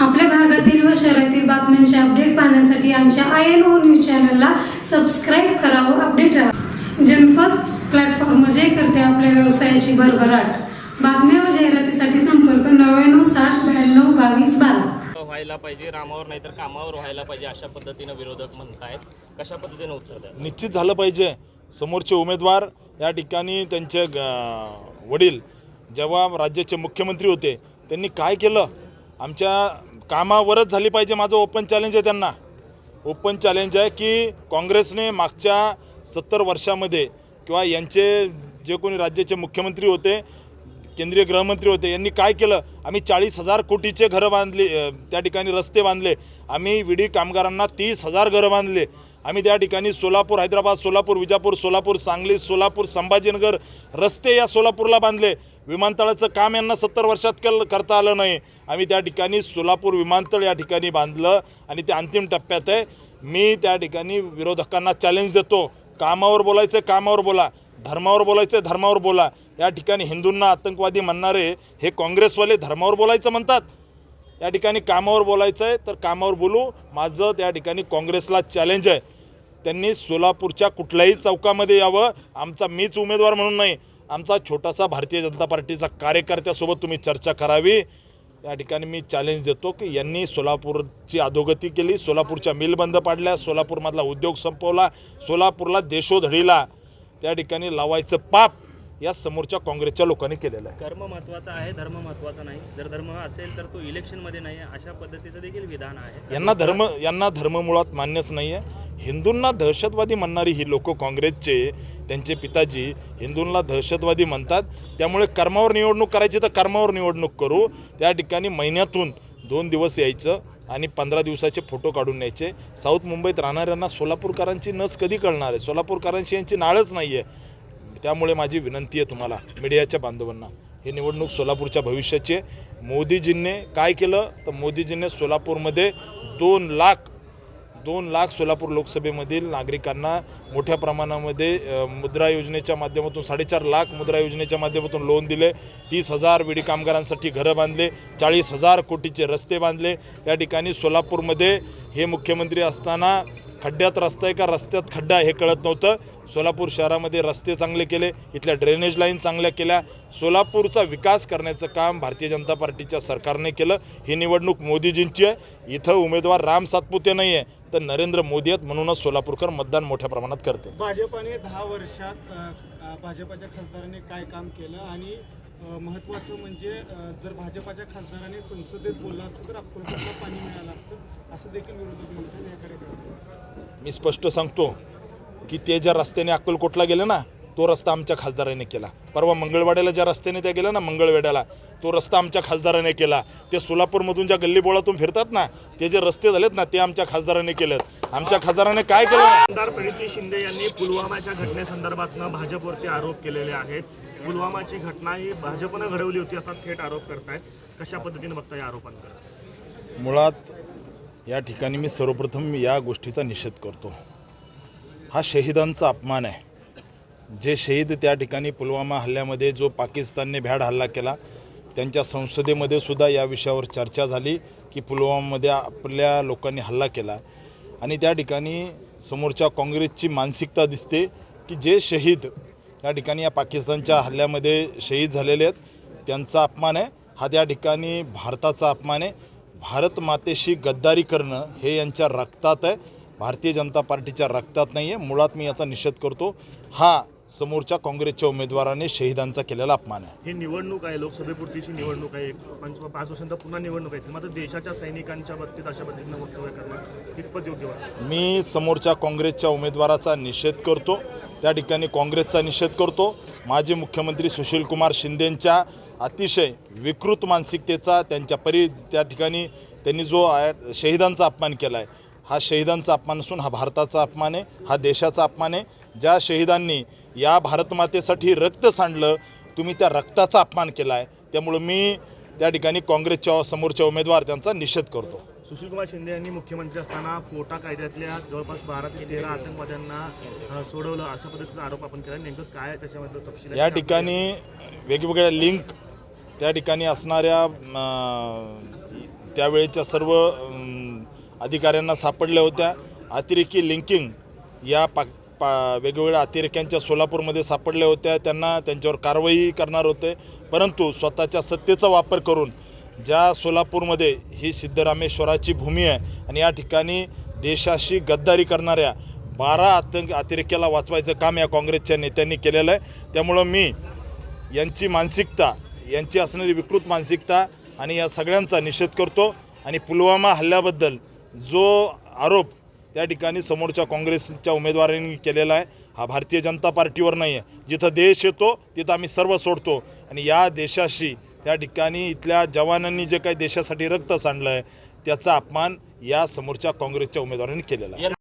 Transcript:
आपल्या भागातील व शहरातील बातम्यांचे अपडेट पाहण्यासाठी आमच्या आय एन ओ न्यूज चॅनलला सबस्क्राईब करा व अपडेट राहा. जनपद प्लॅटफॉर्म जे करते आपल्या व्यवसायाची भरभराट. बातम्या व जाहिरातीसाठी संपर्क नव्याण्णव साठ ब्याण्णव बावीस बारा. व्हायला पाहिजे रामावर नाही तर कामावर व्हायला पाहिजे अशा पद्धतीनं विरोधक म्हणतायत. कशा पद्धतीने उत्तर द्या निश्चित झालं पाहिजे. समोरचे उमेदवार या ठिकाणी त्यांचे ग- वडील जेव्हा राज्याचे मुख्यमंत्री होते त्यांनी काय केलं? आमच्या कामावरच झाली पाहिजे माझं ओपन चॅलेंज आहे त्यांना. ओपन चॅलेंज आहे की काँग्रेसने मागच्या सत्तर वर्षामध्ये किंवा यांचे जे कोणी राज्याचे मुख्यमंत्री होते केंद्रीय गृहमंत्री होते यांनी काय केलं? आम्ही चाळीस हजार कोटीचे घरं बांधली त्या ठिकाणी रस्ते बांधले. आम्ही विडी कामगारांना तीस हजार घरं बांधले. आम्ही त्या ठिकाणी सोलापूर हैदराबाद सोलापूर विजापूर सोलापूर सांगली सोलापूर संभाजीनगर रस्ते या सोलापूरला बांधले. विमानतळाचं काम यांना सत्तर वर्षात केलं करता आलं नाही. आम्ही त्या ठिकाणी सोलापूर विमानतळ या ठिकाणी बांधलं आणि ते अंतिम टप्प्यात आहे. मी त्या ठिकाणी विरोधकांना चॅलेंज देतो. कामावर बोलायचं कामावर बोला. धर्मावर बोलायचं धर्मावर बोला. या ठिकाणी हिंदूंना आतंकवादी म्हणणारे हे काँग्रेसवाले धर्मावर बोलायचं म्हणतात. या ठिकाणी कामावर बोलायचं आहे तर कामावर बोलू. माझं त्या ठिकाणी काँग्रेसला चॅलेंज आहे. त्यांनी सोलापूरच्या कुठल्याही चौकामध्ये यावं. आमचा मीच उमेदवार म्हणून नाही. आमचा छोटासा भारतीय जनता पार्टीचा कार्यकर्त्यासोबत तुम्ही चर्चा करावी. या ठिकाणी मी चॅलेंज देतो की यांनी सोलापूरची अधोगती केली सोलापूरच्या मिल बंद पाडल्या सोलापूरमधला उद्योग संपवला सोलापूरला देशोधडीला त्या ठिकाणी लावायचं पाप या समोरच्या काँग्रेसच्या लोकांनी केलेलं आहे. कर्म महत्त्वाचा आहे धर्म महत्त्वाचा नाही. जर धर्म असेल तर तो इलेक्शनमध्ये नाही आहे. अशा पद्धतीचं देखील विधान आहे. यांना धर्म यांना धर्म मुळात मान्यच नाही आहे हिंदूंना दहशतवादी म्हणणारी ही लोक काँग्रेसचे त्यांचे पिताजी हिंदूंना दहशतवादी म्हणतात. त्यामुळे कर्मावर निवडणूक करायची तर कर्मावर निवडणूक करू. त्या ठिकाणी महिन्यातून दोन दिवस यायचं आणि पंधरा दिवसाचे फोटो काढून न्यायचे. साऊथ मुंबईत राहणाऱ्यांना सोलापूरकरांची नस कधी कळणार आहे? सोलापूरकरांची यांची नाळच नाही आहे त्यामुळे माझी विनंती आहे तुम्हाला मीडियाच्या बांधवांना. ही निवडणूक सोलापूरच्या भविष्याची आहे. मोदीजींनी काय केलं? तर मोदीजींनी सोलापूरमध्ये दोन लाख दोन लाख सोलापूर लोकसभेमधील नागरिकांना मोठ्या प्रमाणामध्ये मुद्रा योजनेच्या माध्यमातून साडेचार लाख मुद्रा योजनेच्या माध्यमातून लोन दिले. तीस हजार विडी कामगारांसाठी घरं बांधले. चाळीस हजार कोटीचे रस्ते बांधले. या ठिकाणी सोलापूरमध्ये हे मुख्यमंत्री असताना खड्ड्यात रस्ता आहे का? रस्त्यात खड्डा आहे हे कळत नव्हतं. सोलापूर शहरामध्ये रस्ते चांगले केले इथल्या ड्रेनेज लाईन चांगल्या केल्या. सोलापूरचा विकास करण्याचं काम भारतीय जनता पार्टीच्या सरकारने केलं. ही निवडणूक मोदीजींची आहे. इथं उमेदवार राम सातपुते नाही आहे तर नरेंद्र मोदी आहेत म्हणूनच सोलापूरकर मतदान मोठ्या प्रमाणात करते भाजपाने दहा वर्षात भाजपाच्या खासदारांनी काय काम केलं आणि अ, महत्त्वाचं म्हणजे जर भाजपाच्या खासदाराने संसदेत बोललं असतं तर अक्कलकोटला पाणी मिळालं असतं. असं देखील विरोधक म्हणतात या कार्यक्रमात. मी स्पष्ट सांगतो की ते ज्या रस्त्याने अक्कलकोटला गेले ना तो रस्ता आमच्या खासदाराने केला. परवा मंगळवाड्याला ज्या रस्त्याने त्या गेल्या ना मंगळवेड्याला तो रस्ता आमच्या खासदाराने केला. ते सोलापूरमधून ज्या गल्लीबोळातून फिरतात ना ते जे रस्ते झालेत ना ते आमच्या खासदाराने केलेत. आमच्या खासदाराने काय केलं? आमदार प्रणिती शिंदे यांनी पुलवामाच्या घटनेसंदर्भातनं भाजपवरती आरोप केलेले आहेत. पुलवामाची घटना ही भाजपनं घडवली होती असा थेट आरोप करतायत. कशा पद्धतीने बघता या आरोपांकडे मुळात या ठिकाणी मी सर्वप्रथम या गोष्टीचा निषेध करतो. हा शहीदांचा अपमान आहे. जे शहीद त्या ठिकाणी पुलवामा हल्ल्यामध्ये जो पाकिस्तानने भ्याड हल्ला केला त्यांच्या संसदेमध्ये सुद्धा या विषयावर चर्चा झाली की पुलवामामध्ये आपल्या लोकांनी हल्ला केला. आणि त्या ठिकाणी समोरच्या काँग्रेसची मानसिकता दिसते की जे शहीद या ठिकाणी या पाकिस्तानच्या हल्ल्यामध्ये शहीद झालेले आहेत. त्यांचा अपमान आहे. हा त्या ठिकाणी भारताचा अपमान आहे. भारत मातेशी गद्दारी करणं हे यांच्या रक्तात आहे. भारतीय जनता पार्टीच्या रक्तात नाही आहे. मुळात मी याचा निषेध करतो. हा समोरच्या काँग्रेसच्या उमेदवाराने शहीदांचा केलेला अपमान आहे. ही निवडणूक आहे. लोकसभेपुरतीची निवडणूक आहे. पंच पाच वर्षांतर पुन्हा निवडणूक आहे. मात्र देशाच्या सैनिकांच्या बाबतीत अशा पद्धतीनं वक्तव्य करणं कितपत योग्य वाटतं? मी समोरच्या काँग्रेसच्या उमेदवाराचा निषेध करतो. त्या ठिकाणी काँग्रेसचा निषेध करतो. माजी मुख्यमंत्री सुशीलकुमार शिंदेंच्या अतिशय विकृत मानसिकतेचा त्यांच्या परी त्या ठिकाणी त्यांनी जो शहीदांचा अपमान केला आहे हा शहीदांचा अपमान असून हा भारताचा अपमान आहे हा देशाचा अपमान आहे. ज्या शहीदांनी या भारतमातेसाठी रक्त सांडलं तुम्ही त्या रक्ताचा अपमान केला आहे त्यामुळं मी त्या ठिकाणी काँग्रेसच्या समोरच्या उमेदवार त्यांचा निषेध करतो. सुशीलकुमार शिंदे यांनी मुख्यमंत्री असताना पोटा कायद्यातल्या जवळपास बारा ते तेरा आतंकवाद्यांना सोडवलं. अशा पद्धतीचा आरोप आपण केला. नेमकं काय त्याच्यामधलं तपशील? या ठिकाणी वेगवेगळ्या लिंक त्या ठिकाणी असणाऱ्या त्यावेळेच्या सर्व अधिकाऱ्यांना सापडल्या होत्या. अतिरेकी लिंकिंग या पा पा वेगवेगळ्या अतिरेक्यांच्या सोलापूरमध्ये सापडल्या होत्या. त्यांना त्यांच्यावर कारवाई करणार होते. परंतु स्वतःच्या सत्तेचा वापर करून ज्या सोलापूरमध्ये ही सिद्धरामेश्वराची भूमी आहे आणि या ठिकाणी देशाशी गद्दारी करणाऱ्या बारा आतंक अतिरेक्याला वाचवायचं काम या काँग्रेसच्या नेत्यांनी केलेलं आहे. त्यामुळं मी यांची मानसिकता यांची असणारी विकृत मानसिकता आणि या सगळ्यांचा निषेध करतो. आणि पुलवामा हल्ल्याबद्दल जो आरोप त्या ठिकाणी समोरच्या काँग्रेसच्या उमेदवारांनी केलेला आहे. हा भारतीय जनता पार्टीवर नाही आहे जिथं देश येतो तिथं आम्ही सर्व सोडतो. आणि या देशाशी त्या ठिकाणी इथल्या जवानांनी जे काही देशासाठी रक्त सांडलं आहे त्याचा अपमान या समोरच्या काँग्रेसच्या उमेदवारांनी केलेला आहे.